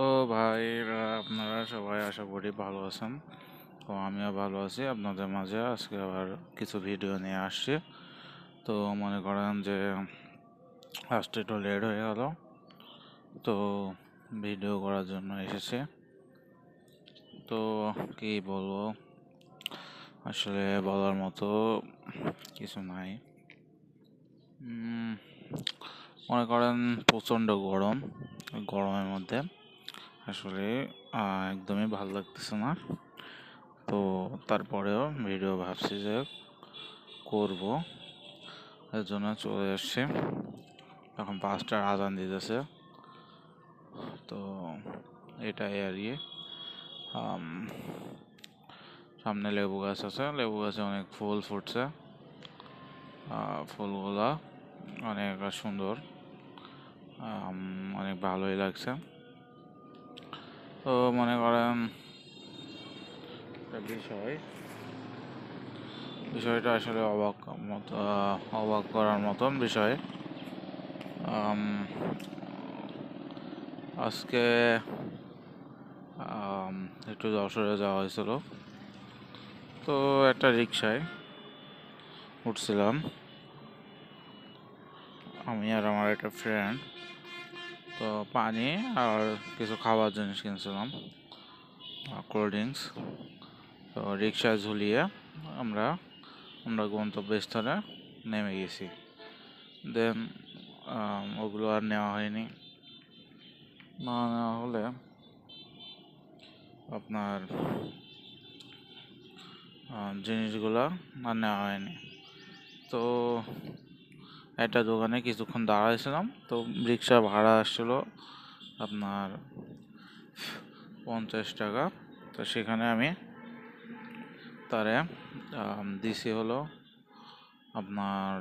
তো ভাইরা, আপনারা সবাই আশা করি ভালো আছেন। তো আমিও ভালো আছি, আপনাদের মাঝে আজকে আবার কিছু ভিডিও নিয়ে আসছি। তো মনে করেন যে আসতে একটু লেট হয়ে গেল, তো ভিডিও করার জন্য এসেছি। তো কি বলব, আসলে বলার মতো কিছু নাই। মনে করেন প্রচণ্ড গরম, গরমের মধ্যে। আসলে একদমই ভালো লাগতেছে না। তো তারপরেও ভিডিও ভাবছি যে করব। এর জন্য চলে এসছি এখন পাঁচটার আজান দিতেছে। তো এটাই আর আম, সামনে লেবু গাছ আছে। লেবু গাছে অনেক ফুল ফুটছে। ফুলগুলা অনেক সুন্দর। অনেক ভালোই লাগছে। তো মনে করেন বিষয়। বিষয়টা আসলে অবাক মতো অবাক করার মতন বিষয়। আজকে একটু যশোরে যাওয়া হয়েছিল। তো একটা রিক্সায় উঠছিলাম। আমি আর আমার একটা ফ্রেন্ড তো পানি আর কিছু খাবার জিনিস কিনছিলাম কোল্ড ড্রিঙ্কস তো রিক্সায় ঝুলিয়ে আমরা আমরা গন্তব্যস্থলে নেমে গেছি। দেন ওগুলো আর নেওয়া হয়নি। না নেওয়া হলে আপনার জিনিসগুলো আর নেওয়া হয়নি। তো একটা দোকানে কিছুক্ষণ দাঁড়াইছিলাম, তো রিক্সা ভাড়া আসছিল আপনার পঞ্চাশ টাকা। তো সেখানে আমি তারে দিছি হলো আপনার